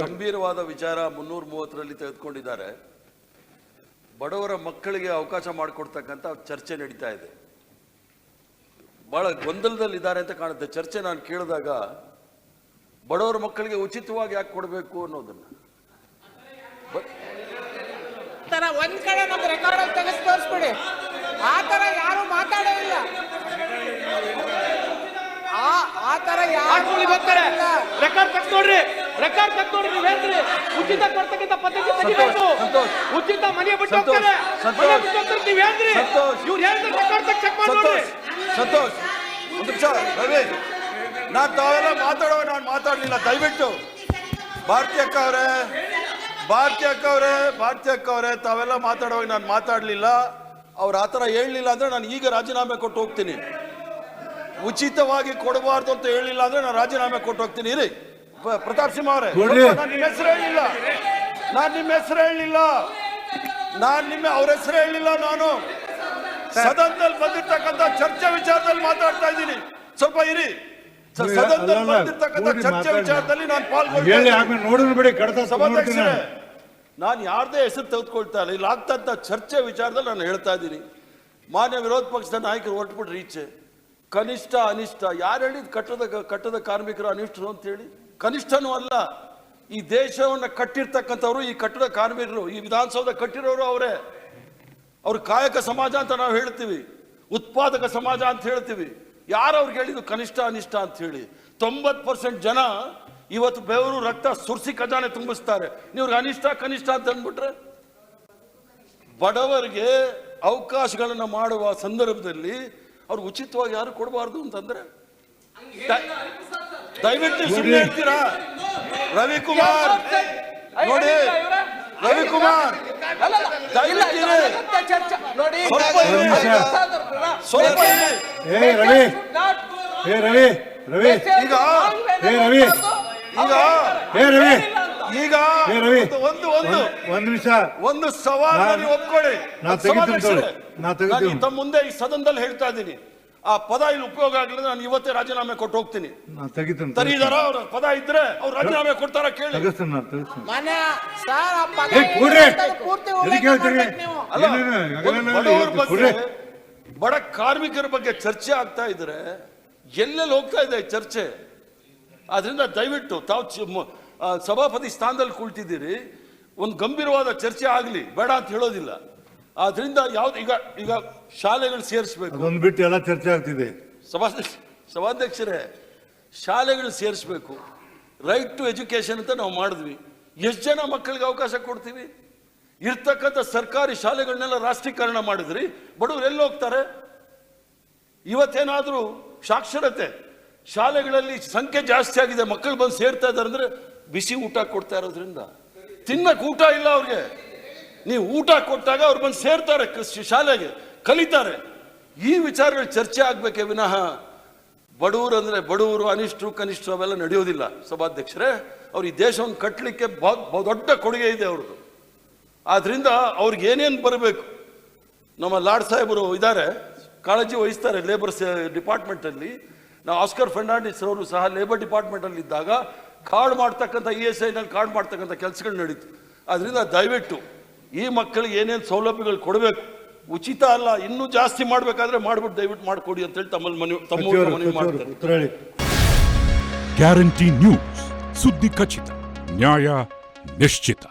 ಗಂಭೀರವಾದ ವಿಚಾರ ಮುನ್ನೂರ ಮೂವತ್ತರಲ್ಲಿ ತೆಗೆದುಕೊಂಡಿದ್ದಾರೆ. ಬಡವರ ಮಕ್ಕಳಿಗೆ ಅವಕಾಶ ಮಾಡಿಕೊಡ್ತಕ್ಕಂಥ ಚರ್ಚೆ ನಡೀತಾ ಇದೆ. ಬಹಳ ಗೊಂದಲದಲ್ಲಿದ್ದಾರೆ ಅಂತ ಕಾಣುತ್ತೆ. ಚರ್ಚೆ ನಾನು ಕೇಳಿದಾಗ ಬಡವರ ಮಕ್ಕಳಿಗೆ ಉಚಿತವಾಗಿ ಯಾಕೆ ಕೊಡಬೇಕು ಅನ್ನೋದನ್ನ. ತರ ಒಂದ್ ಕಡೆ ನಮ್ದು ರೆಕಾರ್ಡ್ ತೆಗೆದು ತೋರಿಸ್ಬಿಡಿ. ಆ ತರ ಯಾರು ಮಾತಾಡೇ ಇಲ್ಲ. ಆ ಆ ತರ ಯಾರು ರೆಕಾರ್ಡ್ ತೆಗ್ದು ನೋಡ್ರಿ. ರೆಕಾರ್ಡ್ ತೆಗ್ದು ನೋಡಿ ನೀವ್ ಹೇಳ್ರಿ ಉಚಿತ ಕೊಡ್ತಕ್ಕಂಥ ಪದ್ಧತಿ ತೆಗಿಬೇಕು. ಸಂತೋಷ್. ಉಚಿತ ಮನೆ ಬಿಟ್ಟು ಸಂತೋಷ್. ಹೋಗ್ತಾರೆ. ಮನೆ ಬಿಟ್ಟು ಹೋಗ್ತಾರೆ ನೀವ್ ಹೇಳ್ರಿ ಇವ್ರು ಹೇಳಿದ್ರೆ ರೆಕಾರ್ಡ್ ತೆಗ್ದು ಚೆಕ್ ಮಾಡಿ ಸಂತೋಷ್. ಸಂತೋಷ್. ಒಂದು ನಿಮಿಷ ರವಿ ನಾನು ತಾವೆಲ್ಲ ಮಾತಾಡೋ ನಾನು ಮಾತಾಡಲಿಲ್ಲ. ದಯವಿಟ್ಟು. ಭಾರತೀಯ ಅಕ್ಕ ಅವರೇ. ಭಾರತಿ ಅಕ್ಕ ಅವರೇ ಭಾರತಿ ಅಕ್ಕ ಅವರೇ ತಾವೆಲ್ಲ ಮಾತಾಡುವಾಗ ನಾನು ಮಾತಾಡಲಿಲ್ಲ. ಅವ್ರು ಆ ಥರ ಹೇಳಲಿಲ್ಲ ಅಂದರೆ ನಾನು ಈಗ ರಾಜೀನಾಮೆ ಕೊಟ್ಟು ಹೋಗ್ತೀನಿ. ಉಚಿತವಾಗಿ ಕೊಡಬಾರ್ದು ಅಂತ ಹೇಳಿಲ್ಲ ಅಂದ್ರೆ ನಾನು ರಾಜೀನಾಮೆ ಕೊಟ್ಟು ಹೋಗ್ತೀನಿ. ಇರಿ. ಪ್ರತಾಪ್ ಸಿಂಹ ಅವರೇ. ನಾನು ನಿಮ್ಮ ಹೆಸರು ಹೇಳಿಲ್ಲ. ನಾನು ನಿಮ್ಮ ಹೆಸರು ಹೇಳಿಲ್ಲ. ನಾನು ನಿಮ್ಮ ಅವ್ರ ಹೆಸರು ಹೇಳಿಲ್ಲ ನಾನು. ಸದನದಲ್ಲಿ ಬಂದಿರ್ತಕ್ಕಂಥ ಚರ್ಚೆ ವಿಚಾರದಲ್ಲಿ ಮಾತಾಡ್ತಾ ಇದ್ದೀನಿ. ಸ್ವಲ್ಪ ಇರಿ. ಸ- ಸದನದಲ್ಲಿ ಬಂದಿರ್ತಕ್ಕಂಥ ಚರ್ಚೆ ವಿಚಾರದಲ್ಲಿ ನಾನು ಪಾಲ್ಗೊಳ್ತೀನಿ ನಾನು. ಯಾರ್ದೇ ಹೆಸರು ತೆಗೆದುಕೊಳ್ತಾ ಇಲ್ಲ. ಇಲ್ಲಿ ಆಗ್ತಂತ ಚರ್ಚೆ ವಿಚಾರದಲ್ಲಿ ನಾನು ಹೇಳ್ತಾ ಇದ್ದೀನಿ. ಮಾನ್ಯ ವಿರೋಧ ಪಕ್ಷದ ನಾಯಕರು ಹೊರಟ್ಬಿಟ್ರೆ ಈಚೆ. ಕನಿಷ್ಠ ಅನಿಷ್ಠ. ಯಾರು ಹೇಳಿದ್ ಕಟ್ಟದ ಕಟ್ಟದ ಕಾರ್ಮಿಕರು ಅನಿಷ್ಠರು ಅಂತ ಹೇಳಿ ಕನಿಷ್ಠನೂ ಅಲ್ಲ, ಈ ದೇಶವನ್ನು ಕಟ್ಟಿರ್ತಕ್ಕಂಥವ್ರು, ಈ ಕಟ್ಟಡ ಕಾರ್ಮಿಕರು, ಈ ವಿಧಾನಸೌಧ ಕಟ್ಟಿರೋರು ಅವರೇ. ಅವ್ರ ಕಾಯಕ ಸಮಾಜ ಅಂತ ನಾವು ಹೇಳ್ತೀವಿ, ಉತ್ಪಾದಕ ಸಮಾಜ ಅಂತ ಹೇಳ್ತೀವಿ. ಯಾರು ಅವ್ರಿಗೆ ಹೇಳಿದ್ರು ಕನಿಷ್ಠ ಅನಿಷ್ಠ ಅಂತ ಹೇಳಿ. ತೊಂಬತ್ತು ಪರ್ಸೆಂಟ್ ಜನ ಇವತ್ತು ಬೆವರು ರಕ್ತ ಸುರ್ಸಿ ಖಜಾನೆ ತುಂಬಿಸ್ತಾರೆ. ನೀವ್ರಿಗೆ ಅನಿಷ್ಠ, ಕನಿಷ್ಠ ಅಂತ ಅಂದ್ಬಿಟ್ರೆ? ಬಡವರಿಗೆ ಅವಕಾಶಗಳನ್ನು ಮಾಡುವ ಸಂದರ್ಭದಲ್ಲಿ ಅವ್ರು ಉಚಿತವಾಗಿ ಯಾರು ಕೊಡಬಾರ್ದು ಅಂತಂದ್ರೆ? ದಯವಿಟ್ಟು ಸುಮ್ಮನೆ ಹೇಳ್ತೀರಾ ರವಿಕುಮಾರ್. ನೋಡಿ. ರವಿಕುಮಾರ್. ನೋಡಿ. ಸ್ವಲ್ಪ. ಏ ರವಿ. ಹೇ ರವಿ. ರವಿ. ಈಗ. ಹೇ ರವಿ. ಈಗ. ಹೇ ರವಿ. ಈಗ. ರವಿ. ಒಂದು- ಒಂದು ಒಂದು. ನಿಮಿಷ. ಒಂದು ಸವಾಲು ಒಪ್ಕೊಳ್ಳಿ. ನಾ ತೆಗಿತೀನಿ ನಾ ತಗೊಳ್ಳಿ. ತೆಗಿತೀನಿ. ತಮ್ಮ ಮುಂದೆ ಈ ಸದನದಲ್ಲಿ ಹೇಳ್ತಾ ಇದ್ದೀನಿ. ಆ ಪದ ಇಲ್ಲಿ ಉಪಯೋಗ ಆಗಲಿಲ್ಲ ನಾನು ಇವತ್ತೇ ರಾಜೀನಾಮೆ ಕೊಟ್ಟು ಹೋಗ್ತೀನಿ. ನಾನು ತೆಗಿತೀನಿ ತರೀದಾರ ಅವ್ರ? ಪದ ಇದ್ರೆ ಅವ್ರು ರಾಜೀನಾಮೆ ಕೊಡ್ತಾರ ಕೇಳಿ. ಬಡವರ ಬಗ್ಗೆ ಬಡ ಕಾರ್ಮಿಕರ ಬಗ್ಗೆ ಚರ್ಚೆ ಆಗ್ತಾ ಇದ್ರೆ ಎಲ್ಲೆಲ್ಲಿ ಹೋಗ್ತಾ ಇದೆ ಚರ್ಚೆ? ಆದ್ರಿಂದ ದಯವಿಟ್ಟು ತಾವು ಸಭಾಪತಿ ಸ್ಥಾನದಲ್ಲಿ ಕುಳಿತಿದ್ದೀರಿ. ಒಂದು ಗಂಭೀರವಾದ ಚರ್ಚೆ ಆಗಲಿ ಬೇಡ ಅಂತ ಹೇಳೋದಿಲ್ಲ. ಆದ್ರಿಂದ ಯಾವ್ದು ಈಗ ಈಗ ಶಾಲೆಗಳು ಸೇರಿಸ್ಬೇಕು. ಅದೊಂದು ಬಿಟ್ಟು ಎಲ್ಲ ಚರ್ಚೆ ಆಗ್ತಿದೆ. ಸಭಾಧ್ಯಕ್ಷ ಸಭಾಧ್ಯಕ್ಷರೇ ಶಾಲೆಗಳು ಸೇರಿಸ್ಬೇಕು. ರೈಟ್ ಟು ಎಜುಕೇಶನ್ ಅಂತ ನಾವು ಮಾಡಿದ್ವಿ. ಎಷ್ಟು ಜನ ಮಕ್ಕಳಿಗೆ ಅವಕಾಶ ಕೊಡ್ತೀವಿ? ಇರ್ತಕ್ಕಂಥ ಸರ್ಕಾರಿ ಶಾಲೆಗಳನ್ನೆಲ್ಲ ರಾಷ್ಟ್ರೀಕರಣ ಮಾಡಿದ್ರಿ. ಬಡವರು ಎಲ್ಲಿ ಹೋಗ್ತಾರೆ? ಇವತ್ತೇನಾದರೂ ಸಾಕ್ಷರತೆ. ಶಾಲೆಗಳಲ್ಲಿ ಸಂಖ್ಯೆ ಜಾಸ್ತಿ ಆಗಿದೆ. ಮಕ್ಕಳು ಬಂದು ಸೇರ್ತಾ ಇದ್ದಾರೆ ಅಂದರೆ ಬಿಸಿ ಊಟ ಕೊಡ್ತಾ ಇರೋದ್ರಿಂದ. ತಿನ್ನಕ್ಕೆ ಊಟ ಇಲ್ಲ ಅವ್ರಿಗೆ. ನೀವು ಊಟ ಕೊಟ್ಟಾಗ ಅವ್ರು ಬಂದು ಸೇರ್ತಾರೆ ಶಾಲೆಗೆ ಕಲಿತಾರೆ. ಈ ವಿಚಾರಗಳು ಚರ್ಚೆ ಆಗ್ಬೇಕೆ ವಿನಃ. ಬಡವರು ಅಂದರೆ ಬಡವರು ಅನಿಷ್ಟ್ರು, ಕನಿಷ್ಠರು ಅವೆಲ್ಲ ನಡೆಯೋದಿಲ್ಲ. ಸಭಾಧ್ಯಕ್ಷರೇ, ಅವ್ರು ಈ ದೇಶವನ್ನು ಕಟ್ಟಲಿಕ್ಕೆ ಬಹು ದೊಡ್ಡ ಕೊಡುಗೆ ಇದೆ ಅವ್ರದ್ದು. ಆದ್ರಿಂದ ಅವ್ರಿಗೆ ಏನೇನು ಬರಬೇಕು? ನಮ್ಮ ಲಾಡ್ ಸಾಹೇಬರು ಇದ್ದಾರೆ, ಕಾಳಜಿ ವಹಿಸ್ತಾರೆ ಲೇಬರ್ ಡಿಪಾರ್ಟ್ಮೆಂಟಲ್ಲಿ ನಾವು ಆಸ್ಕರ್ ಫರ್ನಾಂಡಿಸ್ ಅವರು ಸಹ ಲೇಬರ್ ಡಿಪಾರ್ಟ್ಮೆಂಟಲ್ಲಿ ಇದ್ದಾಗ ಕಾರ್ಡ್ ಮಾಡ್ತಕ್ಕಂಥ ಇ ಎಸ್ ಐನಲ್ಲಿ ಕಾರ್ಡ್ ಮಾಡ್ತಕ್ಕಂಥ ಕೆಲಸಗಳು ನಡೀತು. ಅದರಿಂದ ದಯವಿಟ್ಟು ಈ ಮಕ್ಕಳಿಗೆ ಏನೇನು ಸೌಲಭ್ಯಗಳು ಕೊಡಬೇಕು? ಉಚಿತ ಅಲ್ಲ ಇನ್ನೂ ಜಾಸ್ತಿ ಮಾಡಬೇಕಾದ್ರೆ ಮಾಡ್ಬಿಟ್ಟು ದಯವಿಟ್ಟು ಮಾಡಿಕೊಡಿ ಅಂತೇಳಿ ತಮ್ಮಲ್ಲಿ ಮನವಿ ತಮ್ಮ ಮನವಿ ಮಾಡ್ತಾರೆ. ಹೇಳಿ. ಗ್ಯಾರಂಟಿ ನ್ಯೂಸ್ ಸುದ್ದಿ ಖಚಿತ ನ್ಯಾಯ ನಿಶ್ಚಿತ.